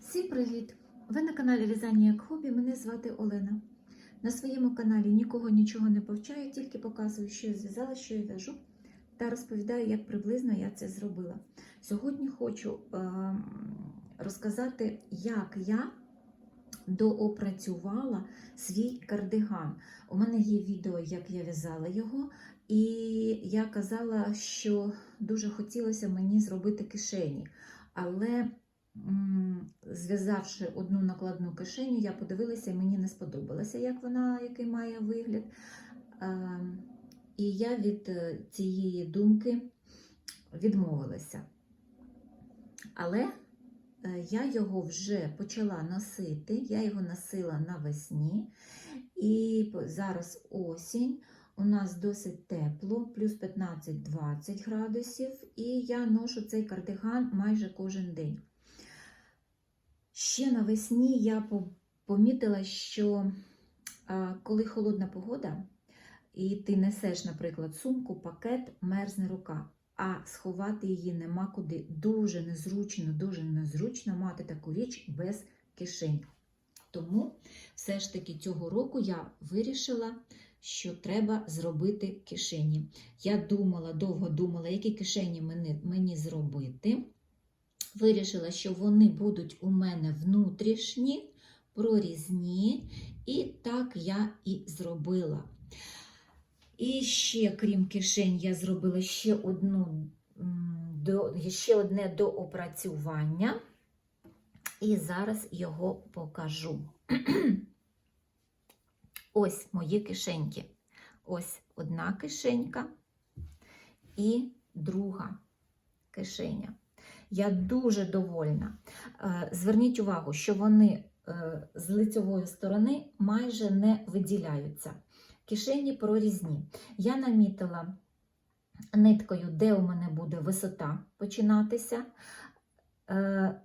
Всім привіт! Ви на каналі В'язання як хобі. Мене звати Олена. На своєму каналі нікого нічого не повчаю, тільки показую, що я зв'язала, що я в'яжу, та розповідаю, як приблизно я це зробила. Сьогодні хочу е, розказати, як я доопрацювала свій кардиган. У мене є відео, як я в'язала його, і я казала, що дуже хотілося мені зробити кишені. Але зв'язавши одну накладну кишеню, я подивилася, і мені не сподобалося, як вона, який має вигляд. І я від е, цієї думки відмовилася. Але е, я його вже почала носити, я його носила навесні, і зараз осінь. У нас досить тепло, плюс 15-20 градусів, і я ношу цей кардиган майже кожен день. Ще навесні я помітила, що коли холодна погода, і ти несеш, наприклад, сумку, пакет, мерзне рука, а сховати її нема куди. Дуже незручно, дуже незручно мати таку річ без кишень. Тому все ж таки цього року я вирішила, що треба зробити кишені. Я думала, довго думала, які кишені мені, мені зробити. Вирішила, що вони будуть у мене внутрішні, прорізні, і так я і зробила. І ще, крім кишень, я зробила ще, одну, до, ще одне доопрацювання. І зараз його покажу. Ось мої кишеньки. Ось одна кишенька і друга кишеня. Я дуже довольна. Е, Зверніть увагу, що вони е, з лицьової сторони майже не виділяються. Кишені прорізні. Я намітила ниткою, де у мене буде висота починатися. Е,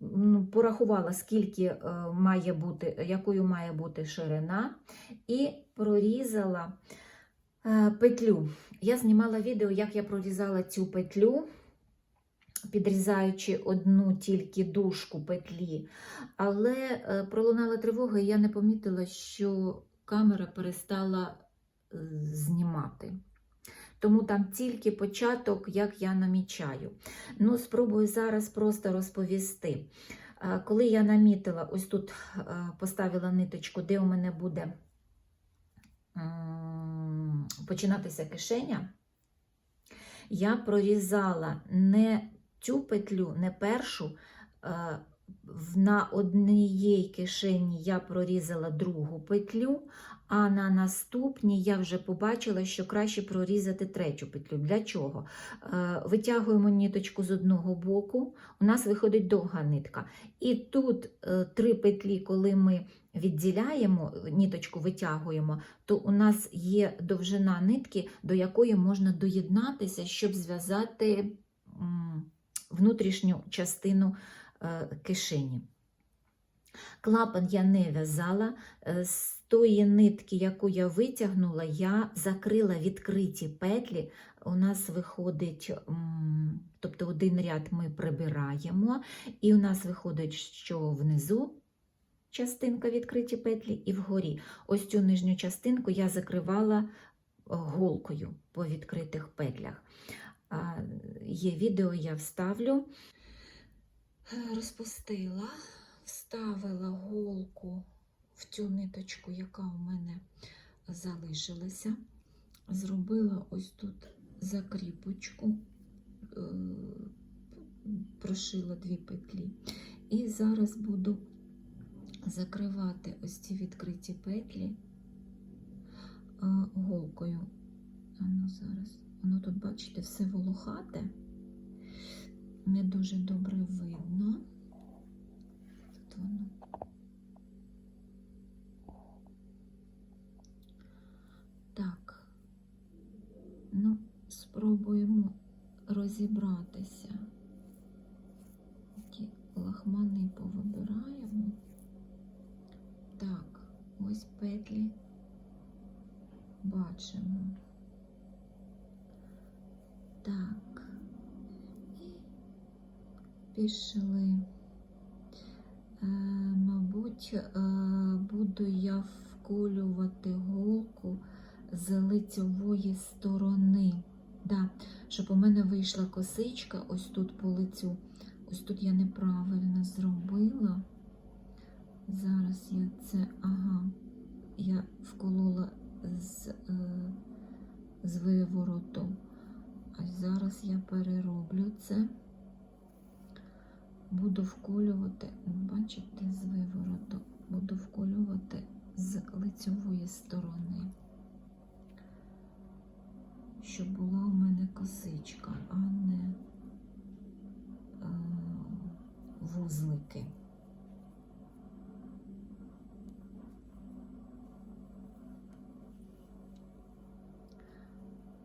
ну, Порахувала, скільки е, має бути, якою має бути ширина, і прорізала е, петлю. Я знімала відео, як я прорізала цю петлю, підрізаючи одну тільки дужку петлі. Але пролунала тривога, і я не помітила, що камера перестала е, знімати. Тому там тільки початок, як я намічаю. Ну, спробую зараз просто розповісти. Е, Коли я намітила, ось тут е, поставила ниточку, де у мене буде починатися кишеня, я прорізала не цю петлю, не першу. На однієї кишені я прорізала другу петлю, а на наступній я вже побачила, що краще прорізати третю петлю. Для чого? Е, Витягуємо ниточку з одного боку, у нас виходить довга нитка. І тут е, три петлі, коли ми відділяємо, ниточку витягуємо, то у нас є довжина нитки, до якої можна доєднатися, щоб зв'язати внутрішню частину кишені. Клапан я не в'язала. е, З тої нитки, яку я витягнула, я закрила відкриті петлі. У нас виходить, тобто один ряд ми прибираємо, і у нас виходить, що внизу частинка відкриті петлі і вгорі. Ось цю нижню частинку я закривала голкою по відкритих петлях. Є відео, я вставлю. Розпустила, вставила голку в цю ниточку, яка у мене залишилася. Зробила ось тут закріпочку, е, прошила дві петлі. І зараз буду закривати ось ці відкриті петлі е, голкою. Ану, зараз. Воно тут, бачите, все волохате не дуже добре видно. Тут воно. Так. Ну, спробуємо розібратися. Такий лахмани повибираємо. Так, ось петлі бачимо. Так. І пішли. Е, мабуть, е, буду я вколювати голку з лицьової сторони. Да, щоб у мене вийшла косичка ось тут по лицю. Ось тут я неправильно зробила. Зараз я це, ага, я вколола з, е, з вивороту. А зараз я перероблю це. Буду вколювати, бачите, з вивороту, буду вколювати з лицьової сторони, щоб була у мене косичка, а не е, вузлики.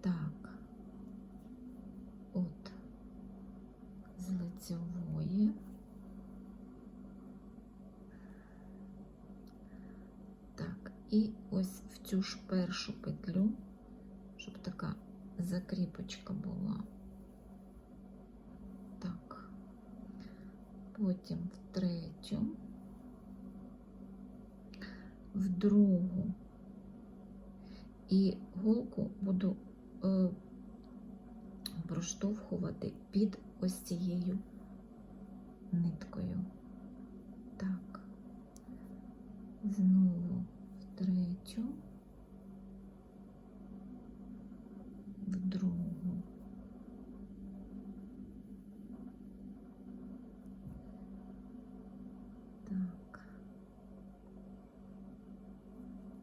Так, от з лицьової. Так, і ось в цю ж першу петлю, щоб така закріпочка була. Так, потім в третю, в другу. І голку буду е, проштовхувати під ось цією ниткою. Так, знову третю, в другу. Так,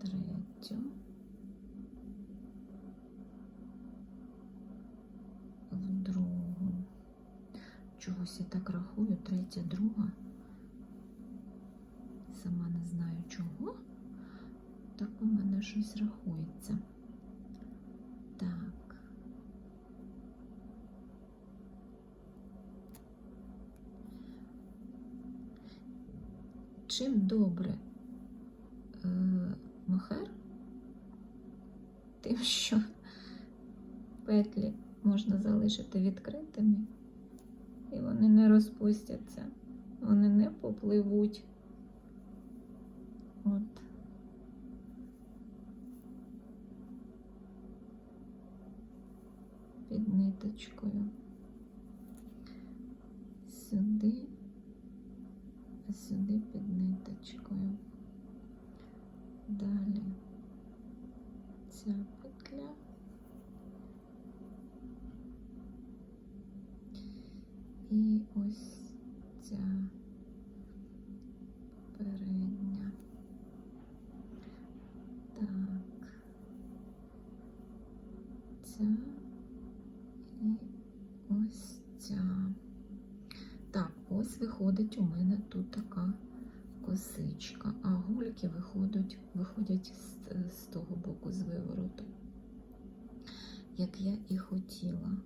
третю. в другу. Чогось я так рахую, третя, друга. Сама не знаю чого. Так у мене щось рахується. Так. Чим добре е, мохер, тим, що петлі можна залишити відкритими, і вони не розпустяться, вони не попливуть. От. Під ниточкою. Сюди, а сюди під ниточкою. Далі ця петля. І ось ця передня. Так. Ця і ось ця. Ось виходить у мене тут така косичка, а гульки виходять, виходять з, з того боку з вивороту, як я і хотіла.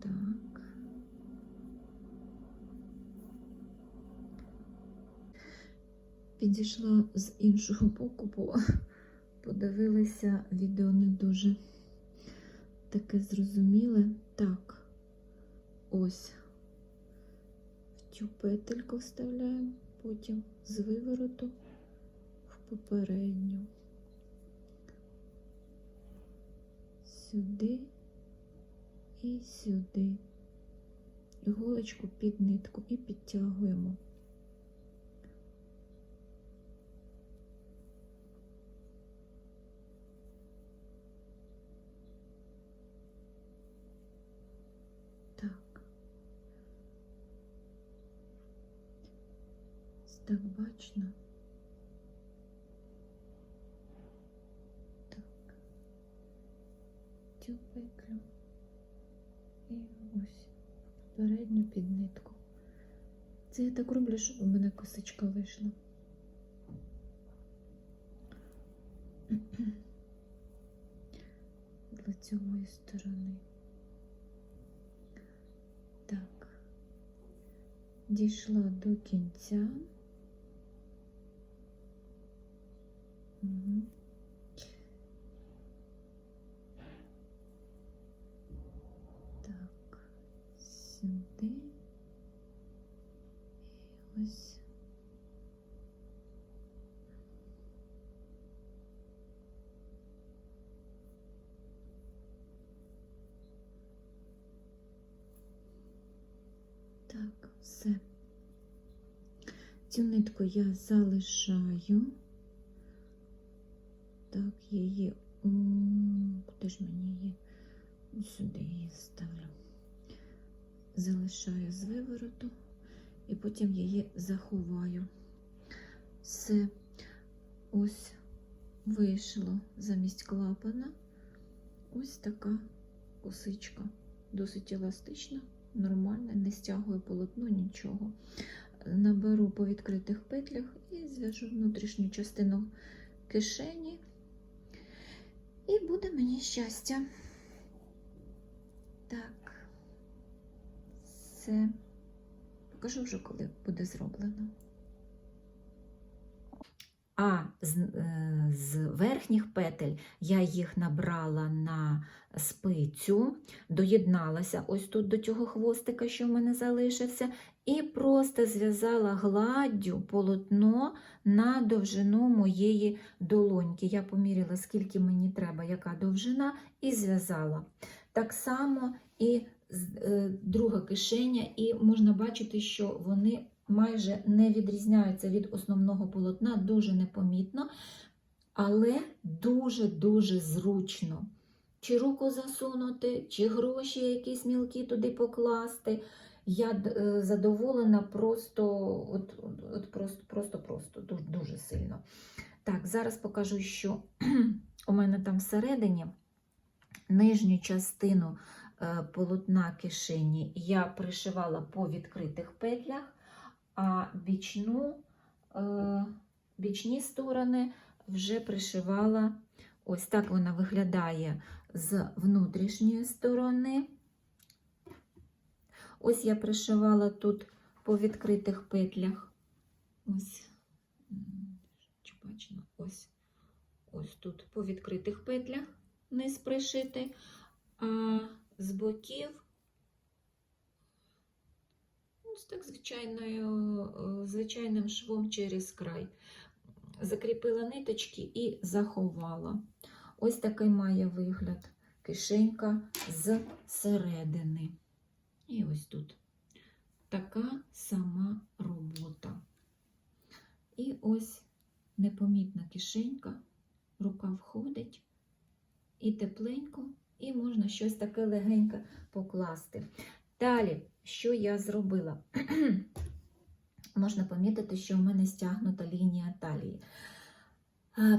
Так. Підійшла з іншого боку, бо подивилася відео не дуже таке зрозуміле. Так, ось цю петельку вставляю, потім з вивороту в попередню. Сюди і сюди. Іголочку під нитку і підтягуємо. Так бачно. Так. Цю петлю. І ось передню під нитку. Це я так роблю, щоб у мене косичка вийшла. З лицевої сторони. Так, дійшла до кінця. Так, сюди. І ось. Так, все. Цю нитку я залишаю. Так, її. Куди ж мені її? Сюди її ставлю. Залишаю з вивороту і потім її заховаю. Все. Ось вийшло замість клапана. Ось така косичка. Досить еластична, нормальна, не стягує полотно, нічого. Наберу по відкритих петлях і зв'яжу внутрішню частину кишені. І буде мені щастя. Так, все. Покажу вже, коли буде зроблено. А з, е, з верхніх петель я їх набрала на спицю, доєдналася ось тут до цього хвостика, що в мене залишився, і просто зв'язала гладдю полотно на довжину моєї долоньки. Я поміряла, скільки мені треба, яка довжина, і зв'язала. Так само і е, друга кишеня, і можна бачити, що вони майже не відрізняються від основного полотна, дуже непомітно, але дуже-дуже зручно. Чи руку засунути, чи гроші якісь мілкі туди покласти. Я е, задоволена просто, от, от, просто, просто, просто дуже, дуже сильно. Так, зараз покажу, що у мене там всередині нижню частину е, полотна кишені я пришивала по відкритих петлях, а бічну, е, бічні сторони вже пришивала. Ось так вона виглядає з внутрішньої сторони. Ось я пришивала тут по відкритих петлях. Ось, чи бачно, ось, ось тут по відкритих петлях низ пришитий, а з боків ось так звичайною, е, звичайним швом через край. Закріпила ниточки і заховала. Ось такий має вигляд кишенька з середини. І ось тут така сама робота. І ось непомітна кишенька, рука входить, і тепленько, і можна щось таке легеньке покласти. Далі, що я зробила? можна помітити, що в мене стягнута лінія талії.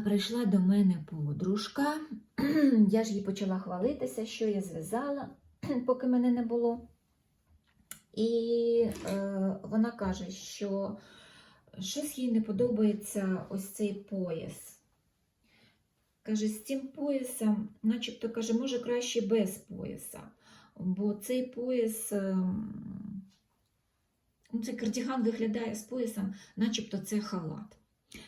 Прийшла до мене подружка, я ж їй почала хвалитися, що я зв'язала, поки мене не було. І е, вона каже, що щось їй не подобається ось цей пояс. Каже, з цим поясом, начебто каже, може краще без пояса. Бо цей пояс, ем, ну, цей кардіган виглядає з поясом, начебто це халат.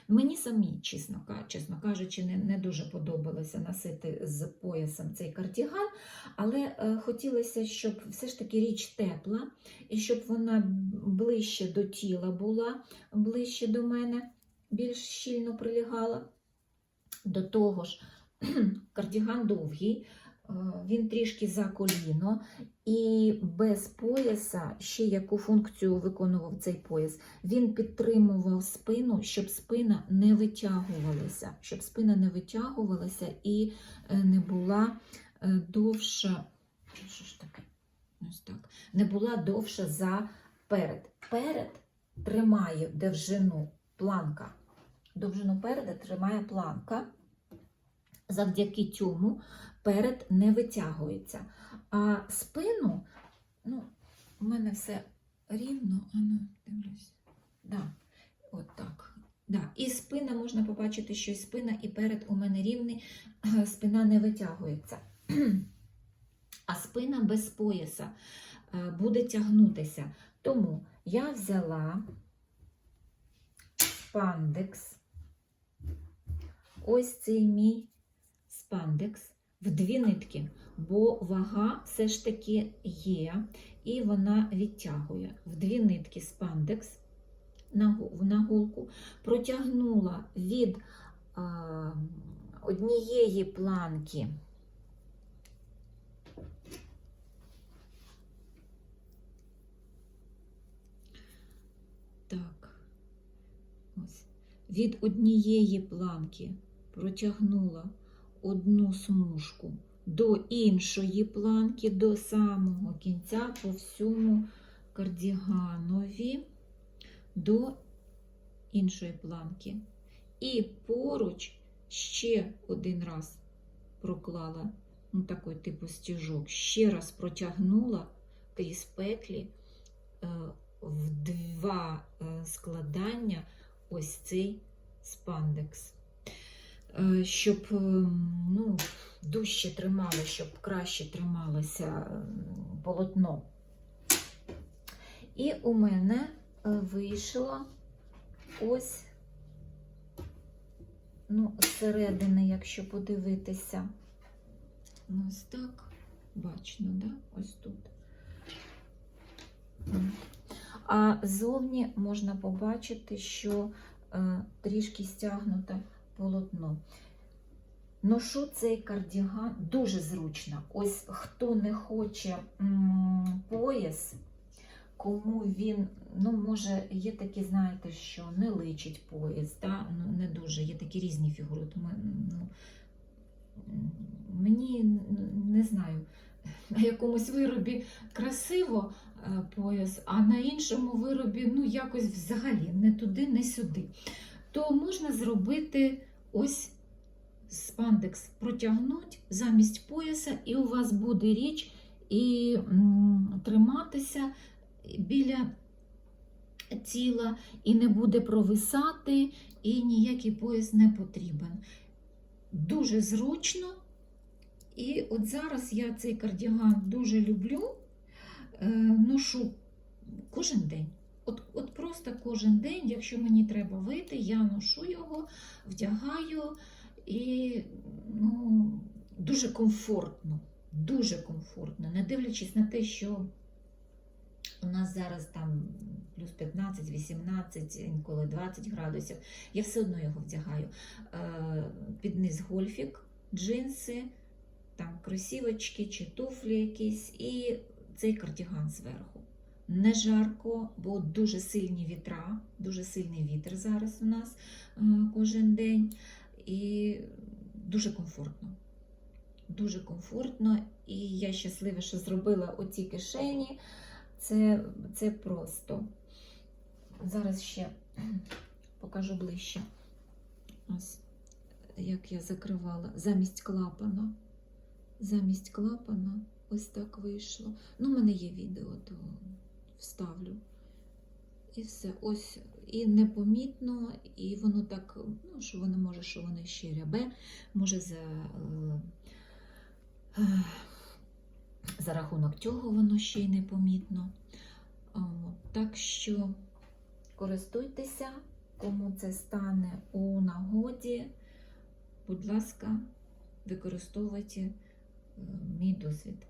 Мені самі, чесно, чесно кажучи, не, не дуже подобалося носити з поясом цей кардіган, але е, хотілося, щоб все ж таки річ тепла, і щоб вона ближче до тіла була, ближче до мене, більш щільно прилягала. До того ж, кардіган довгий, він трішки за коліно, і без пояса ще яку функцію виконував цей пояс? Він підтримував спину, щоб спина не витягувалася, щоб спина не витягувалася і е, не була е, довша. Що ж таке? Ось так. Не була довша за перед. Перед тримає довжину планка. Довжину переда тримає планка. Завдяки цьому перед не витягується. А спину, ну, у мене все рівно, а ну, дивлюсь. Да, от так. Да. І спина можна побачити, що і спина, і перед у мене рівний, спина не витягується. А спина без пояса е, буде тягнутися. Тому я взяла спандекс, ось цей мій спандекс в дві нитки, бо вага все ж таки є, і вона відтягує в дві нитки спандекс на нагулку, протягнула від а, однієї планки. Так, ось. Від однієї планки протягнула одну смужку до іншої планки, до самого кінця по всьому кардіганові до іншої планки. І поруч ще один раз проклала ну, такий типу стіжок, ще раз протягнула крізь петлі е, в два е, складання ось цей спандекс. Е, Щоб е, ну, дужче тримало, щоб краще трималося е, полотно. І у мене вийшло ось, ну, зсередини, якщо подивитися. Ось так, бачно, да? ось тут. А зовні можна побачити, що трішки стягнуте полотно. Ношу цей кардіган дуже зручно. Ось хто не хоче пояс, кому він, ну, може, є такі, знаєте, що не личить пояс, да? ну, не дуже, є такі різні фігури. Тому, ну, мені не знаю, на якомусь виробі красиво е, пояс, а на іншому виробі ну, якось взагалі не туди, не сюди. То можна зробити ось спандекс протягнуть замість пояса, і у вас буде річ і триматися біля тіла, і не буде провисати, і ніякий пояс не потрібен. Дуже зручно. І от зараз я цей кардіган дуже люблю, е, ношу кожен день. От, от просто кожен день, якщо мені треба вийти, я ношу його, вдягаю і ну, дуже комфортно, дуже комфортно, не дивлячись на те, що у нас зараз там плюс 15, 18, інколи 20 градусів, я все одно його вдягаю. Е, Під низ гольфік, джинси, там кросівочки чи туфлі якісь, і цей кардіган зверху. Не жарко, бо дуже сильні вітра, дуже сильний вітер зараз у нас е, кожен день. І дуже комфортно. Дуже комфортно. І я щаслива, що зробила оці кишені. Це, це просто. Зараз ще покажу ближче. Ось як я закривала замість клапана. Замість клапана ось так вийшло. Ну, у мене є відео, то вставлю. І все. Ось і непомітно, і воно так, ну, що воно може, що воно ще рябе, може за, е, е, за рахунок цього воно ще й непомітно. Так що користуйтеся, кому це стане у нагоді. Будь ласка, використовуйте е, мій досвід.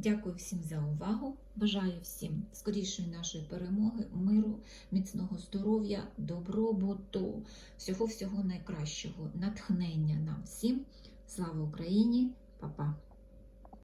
Дякую всім за увагу. Бажаю всім скорішої нашої перемоги, миру, міцного здоров'я, добробуту, всього-всього найкращого, натхнення нам всім. Слава Україні, Па-па!